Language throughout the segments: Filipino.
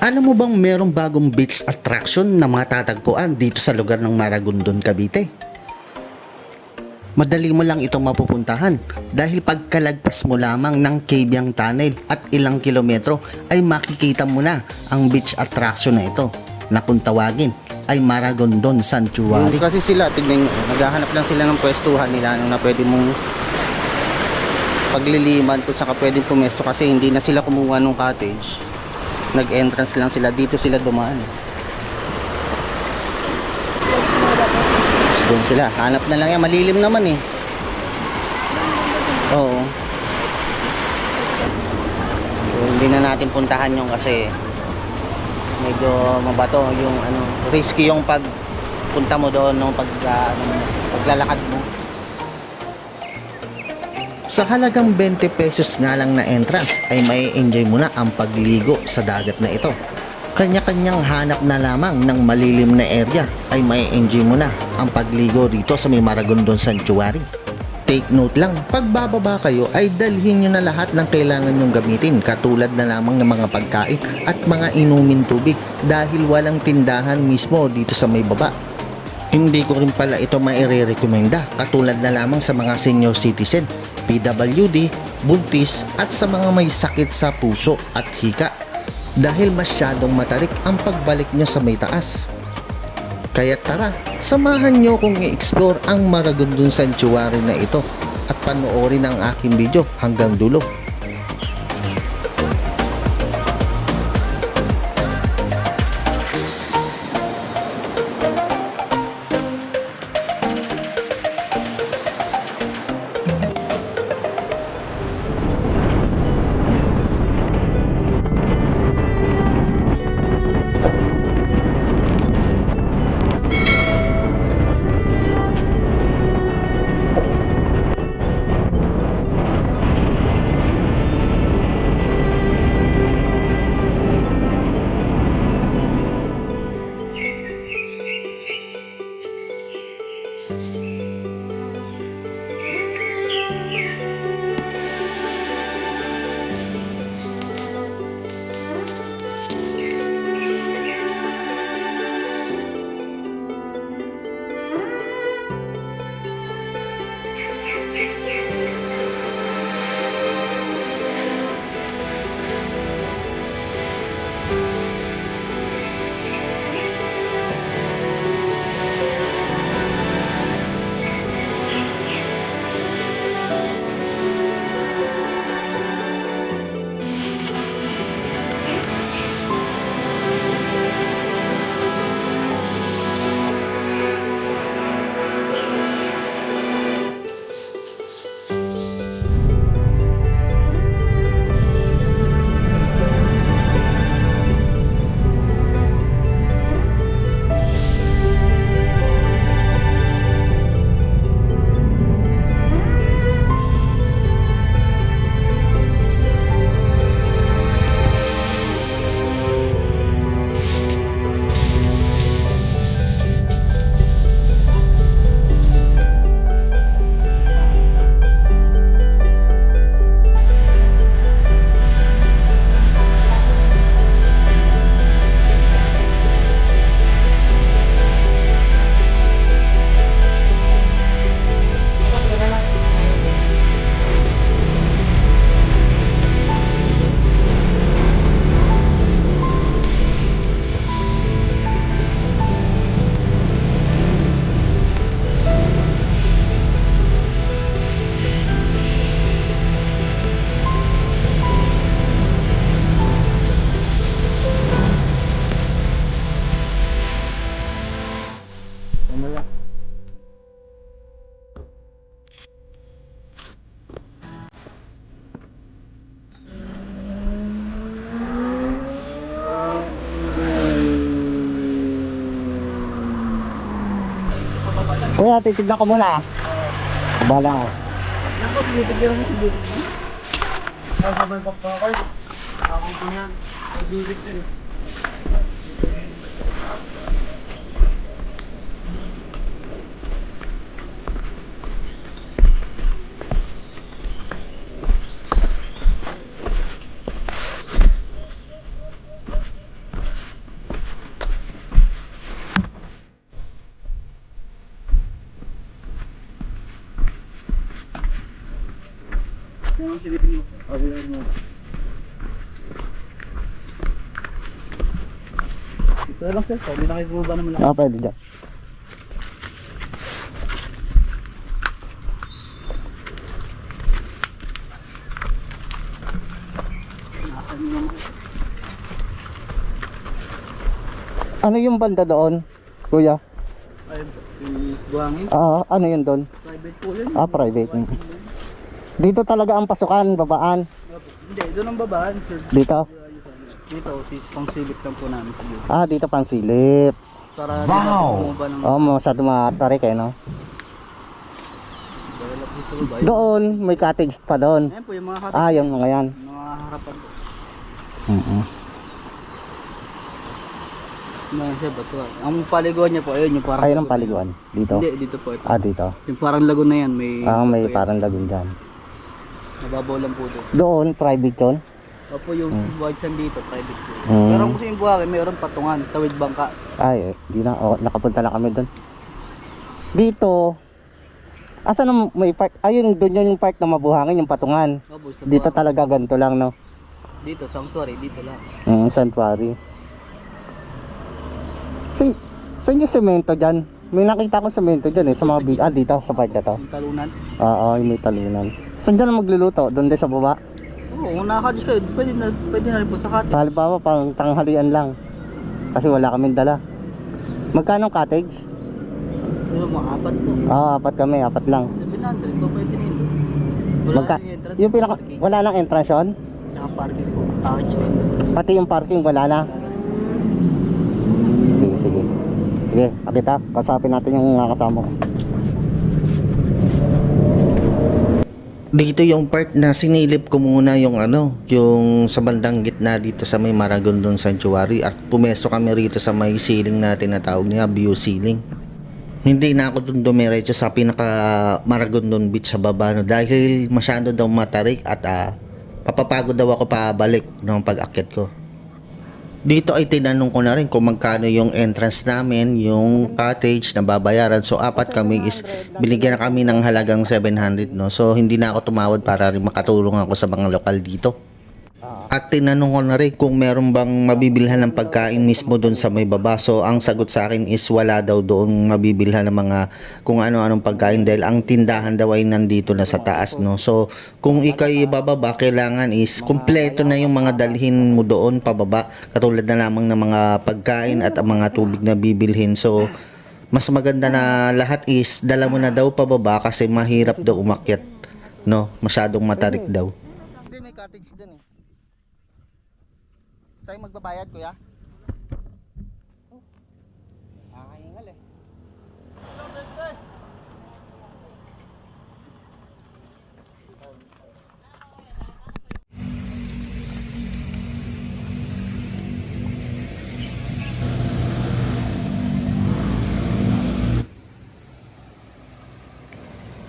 Alam mo bang merong bagong beach attraction na matatagpuan dito sa lugar ng Maragondon, Cavite? Madali mo lang itong mapupuntahan dahil pagkalagpas mo lamang ng Cabiang Tunnel at ilang kilometro ay makikita mo na ang beach attraction na ito na kung tawagin ay Maragondon Sanctuary. Kasi sila, tignan nyo, naghahanap lang sila ng pwestuhan nila ano, na pwede mong pagliliman kung saka pwedeng pumesto kasi hindi na sila kumuha ng cottage. Nag-entrance lang sila, dito sila dumaan. Tapos doon sila, hanap na lang yan, malilim naman eh. Oo. So, hindi na natin puntahan yung kasi medyo mabato yung ano risky yung pag punta mo doon nung pag ano, paglalakad mo Sa halagang 20 pesos nga lang na entrance ay may enjoy mo na ang pagligo sa dagat na ito. Kanya-kanyang hanap na lamang ng malilim na area ay may enjoy mo na ang pagligo dito sa may Maragondon Sanctuary. Take note lang, pagbababa kayo ay dalhin nyo na lahat ng kailangan nyong gamitin katulad na lamang ng mga pagkain at mga inumin tubig dahil walang tindahan mismo dito sa may baba. Hindi ko rin pala ito maire-recommenda katulad na lamang sa mga senior citizen, PWD, buntis at sa mga may sakit sa puso at hika dahil masyadong matarik ang pagbalik nyo sa may taas. Kaya tara, samahan nyo kong i-explore ang Maragondon Sanctuary na ito at panoorin ang aking video hanggang dulo. Mamaya, titignan ko muna. Bala ko. Ako, binibigyan ko ng bibig mo. Sabay pa pa ako. Ako ko yan. Ay, bibig din. Sir, pwede na kayo bumaba naman Ah, pwede dyan. Ano yung banda doon, kuya? Ay, yung buhangin. Ah, ano yun doon? Private po yun. Ah, private. Dito talaga ang pasukan, babaan. Hindi, doon ang babaan sir. Dito. Dito, si- pang silip lang po namin sa dito. Ah, dito pang silip. Para wow! ng Oh, masyado matarik eh, no? Doon, may cottage pa doon. Ayan po yung mga hati. Ah, yung mga yan. Mga harapan po. Mm Mga siya ba ito? Ang paliguan niya po, ayun yung parang... Ayun ang paliguan. Dito. Hindi, dito po ito. Ah, dito. Yung parang lagoon na yan, may... Ah, may parang lagoon dyan. Nababaw lang po doon. Doon, private yun. Opo, yung white sand dito, private po. Mm. Pero kung gusto yung buhangin, mayroon patungan, tawid bangka. Ay, eh, di na. Oh, nakapunta na kami doon. Dito, asa na may park? Ayun, doon yun yung park na mabuhangin, yung patungan. Opo, sa Dito buhangin. talaga ganito lang, no? Dito, sanctuary, dito lang. Mm, sanctuary. Sa, saan yung semento dyan? May nakita ko semento dyan eh, sa mga bi- Ah, dito, sa park na to. Yung talunan. Oo, yung may talunan. Saan dyan magluluto? Doon din sa baba? Oo, kung nakakadis kayo, pwede na, pwede na rin po sa kati. Halimbawa, pang tanghalian lang. Kasi wala kaming dala. Magkano ang cottage? Pero mga apat po. Ah, apat kami, apat lang. 700 po pwede rin. Wala Magka, na yung entrance. yung pinaka, parking. wala lang entrance yun? Tsaka parking po. Package rin. Pati yung parking wala na. Sige, sige. Sige, kapita, kasapin natin yung kasama ko. Dito yung part na sinilip ko muna yung ano, yung sa bandang gitna dito sa may Maragondon Sanctuary at pumesto kami rito sa may ceiling na tinatawag niya view ceiling. Hindi na ako dun dumiretso sa pinaka Maragondon Beach sa baba no, dahil masyado daw matarik at ah, papapagod daw ako pabalik ng pag-akyat ko. Dito ay tinanong ko na rin kung magkano yung entrance namin, yung cottage na babayaran. So apat kami is binigyan na kami ng halagang 700 no. So hindi na ako tumawad para rin makatulong ako sa mga lokal dito. At tinanong ko na rin kung meron bang mabibilhan ng pagkain mismo doon sa may baba. So ang sagot sa akin is wala daw doon mabibilhan ng mga kung ano-anong pagkain dahil ang tindahan daw ay nandito na sa taas no. So kung ikay bababa kailangan is kumpleto na yung mga dalhin mo doon pababa katulad na lamang ng mga pagkain at ang mga tubig na bibilhin. So mas maganda na lahat is dala mo na daw pababa kasi mahirap daw umakyat no. Masyadong matarik daw. Hindi, may cottage dun eh. Sa'yo magbabayad, kuya? Oh. Nakakahingal eh.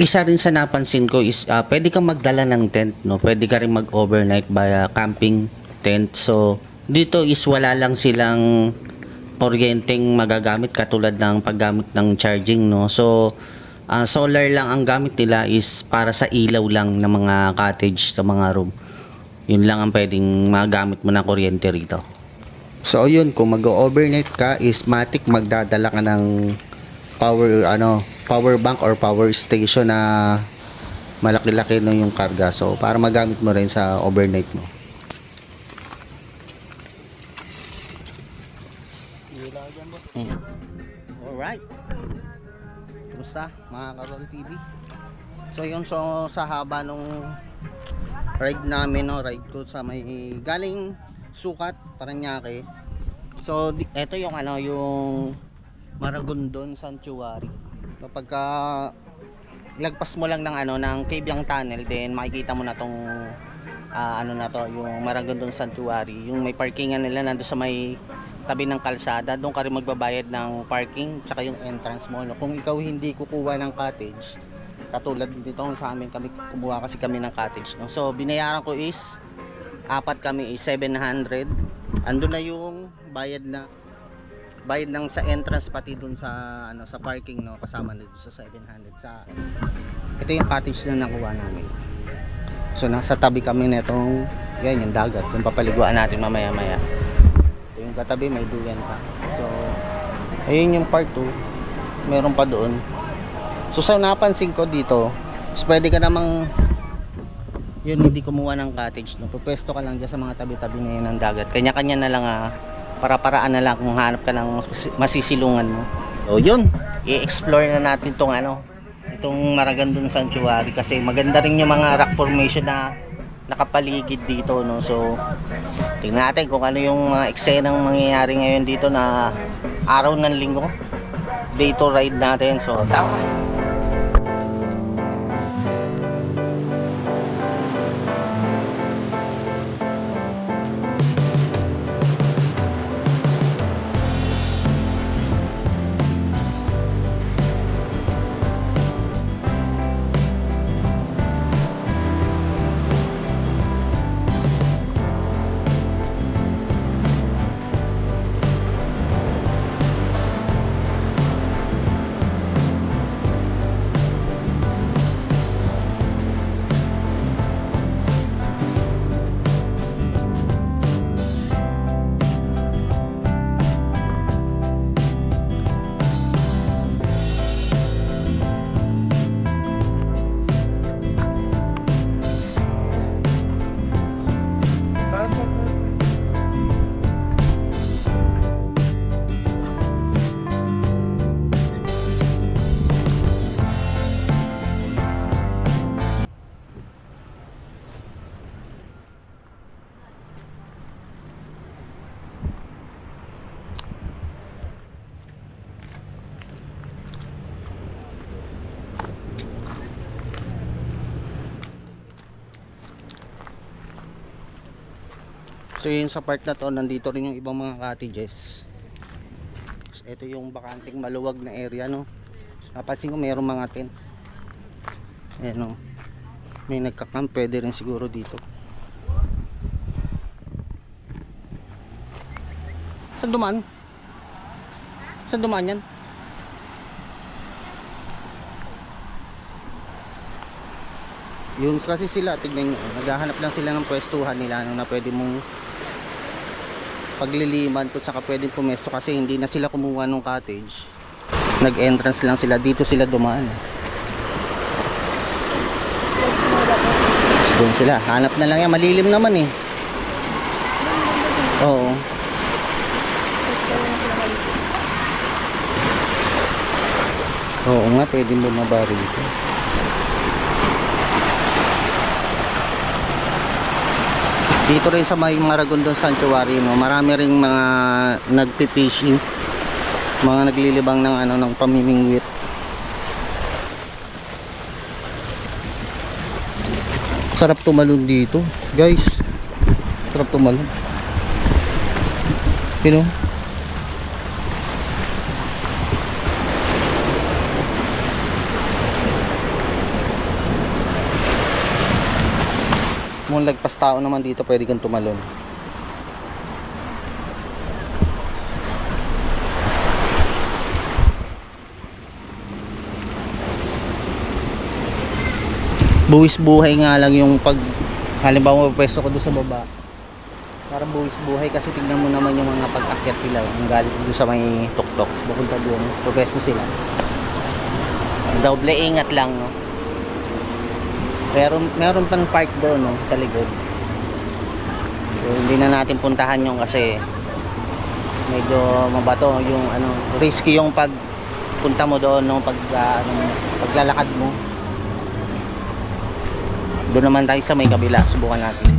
isa rin sa napansin ko is ah, pwede kang magdala ng tent no pwede ka rin mag overnight via camping tent so dito is wala lang silang kuryenteng magagamit katulad ng paggamit ng charging no? So ah, solar lang ang gamit nila is para sa ilaw lang ng mga cottage sa mga room. Yun lang ang pwedeng magamit mo na kuryente rito. So yun kung mag-overnight ka is matik magdadala ka ng power ano power bank or power station na malaki-laki no yung karga. So para magamit mo rin sa overnight mo TV? So yun so sa haba nung ride namin no, ride ko sa may galing sukat Paranaque. So eto yung ano yung Maragondon Sanctuary. Kapag ka lagpas mo lang ng ano ng Cabyang Tunnel then makikita mo na tong ah, ano na to yung Maragondon Sanctuary yung may parkingan nila nando sa may tabi ng kalsada doon ka rin magbabayad ng parking tsaka yung entrance mo no? kung ikaw hindi kukuha ng cottage katulad dito sa amin kami kumuha kasi kami ng cottage no? So binayaran ko is apat kami is 700 andun na yung bayad na bayad ng sa entrance pati dun sa ano sa parking no? Kasama na dun sa 700 sa ito yung cottage na nakuha namin. So nasa tabi kami nitong yan yung dagat, yung papaliguan natin mamaya maya. Yung katabi may duyan pa. So ayun yung part 2. Meron pa doon. So sa napansin ko dito, is pwede ka namang yun hindi kumuha ng cottage no pupwesto ka lang dyan sa mga tabi-tabi na ng dagat kanya-kanya na lang ah, para-paraan na lang kung hanap ka ng masisilungan mo so yun i-explore na natin tong ano itong Maragandon Sanctuary kasi maganda rin yung mga rock formation na nakapaligid dito no? So tingnan natin kung ano yung mga eksenang mangyayari ngayon dito na araw ng linggo. Day to ride natin. So tama So yun sa part na to, nandito rin yung ibang mga cottages. So, ito yung bakanting maluwag na area, no. Napansin ko mayroong mga tent. Ayan, no. May nagka-camp, pwede rin siguro dito. Saan dumaan? Saan dumaan yan? Yun kasi sila, tignan nyo, naghahanap lang sila ng pwestuhan nila ano, na pwede mong pagliliman kung saka pwedeng pumesto kasi hindi na sila kumuha ng cottage. Nag-entrance lang sila, dito sila dumaan. Doon sila, hanap na lang yan, malilim naman eh. Oo. Oo nga, pwede bumaba rito. Dito rin sa may Maragondon Sanctuary, no, marami ring mga nagpi-fishing. Mga naglilibang ng ano ng pamimingwit. Sarap tumalon dito, guys. Sarap tumalon. You know? Kung lagpas tao naman dito, pwede kang tumalon. Buwis buhay nga lang yung pag halimbawa pwesto ko doon sa baba. Parang buwis buhay kasi tingnan mo naman yung mga pag-akyat nila. Ang galing doon sa may tuktok. Pupunta doon. Pwesto sila. Doble ingat lang, no? Pero meron pang park doon no, sa likod. So, hindi na natin puntahan yung kasi medyo mabato yung ano, risky yung pag punta mo doon no pag ah, ano, paglalakad mo. Doon naman tayo sa may kabila, subukan natin.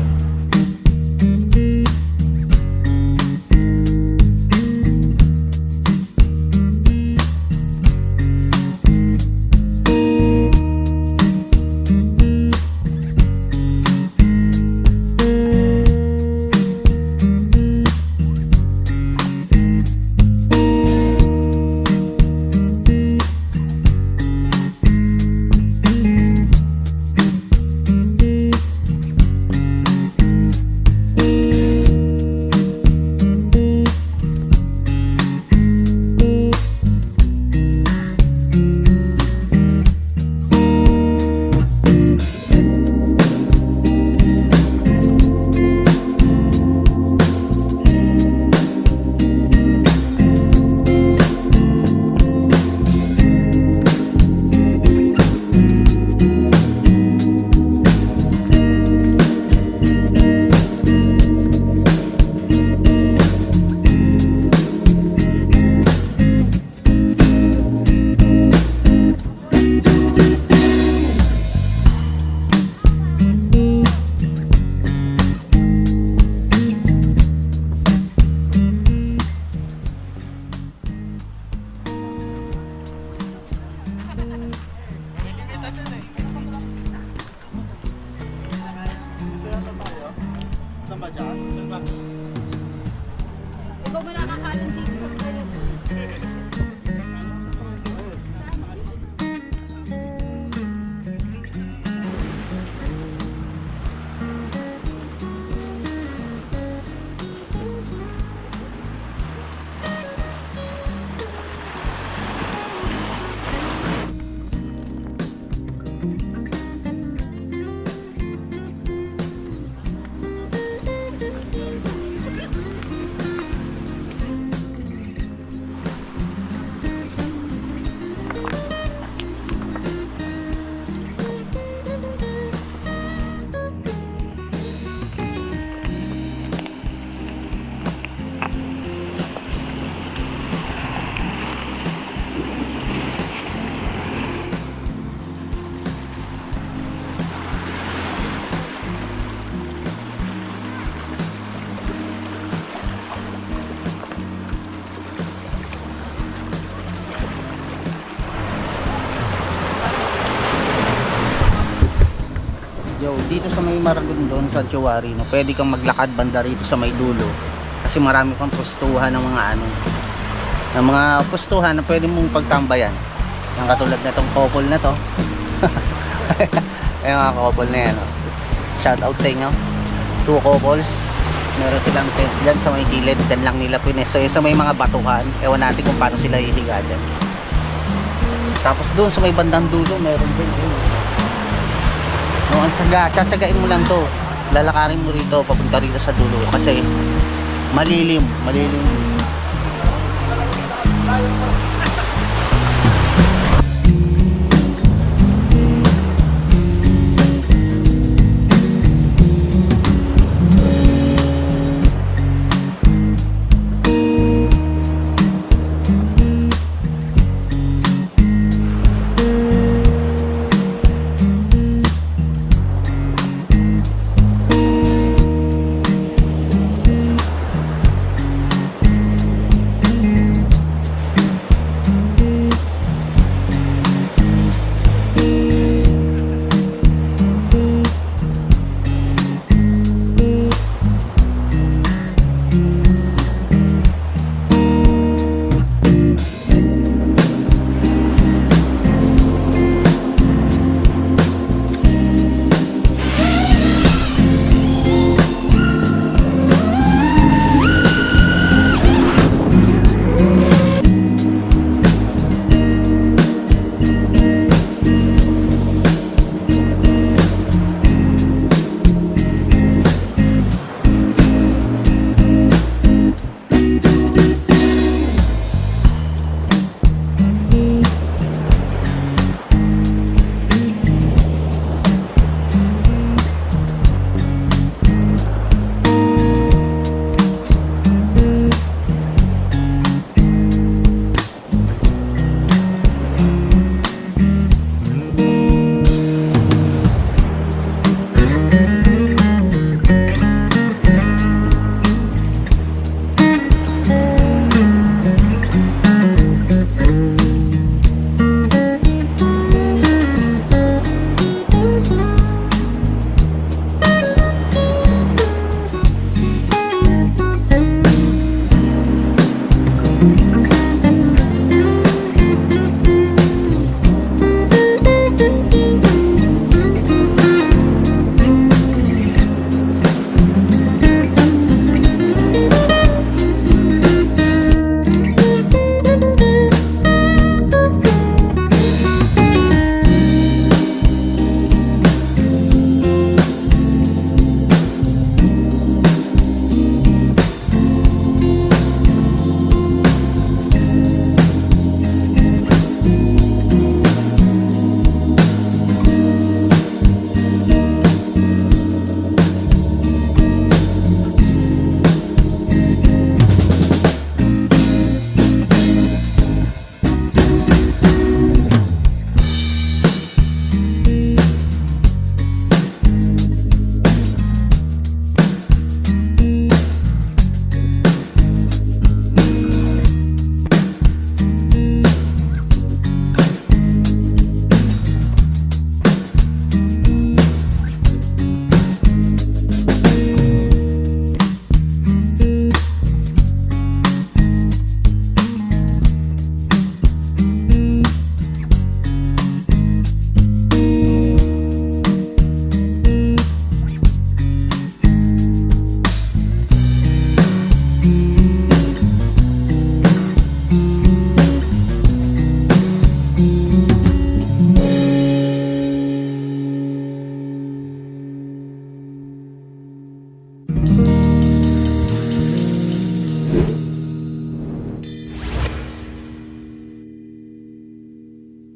Dito sa may Maragondon sa Tiwari, no, pwede kang maglakad banda rito sa may dulo. Kasi marami pang pustuhan ng mga ano, ng mga pustuhan na pwede mong pagtambayan. Yung katulad na tong couple na to. Ayun mga couple na yan. No. Shout out sa inyo. Two couples. Meron silang tent dyan sa may gilid. Dyan lang nila pinesto. Yung sa may mga batuhan. Ewan natin kung paano sila hihiga dyan. Tapos doon sa may bandang dulo, meron din. Yun. No, ang tsaga, tsatsagain mo lang to. Lalakarin mo rito, papunta rito sa dulo. Kasi malilim, malilim.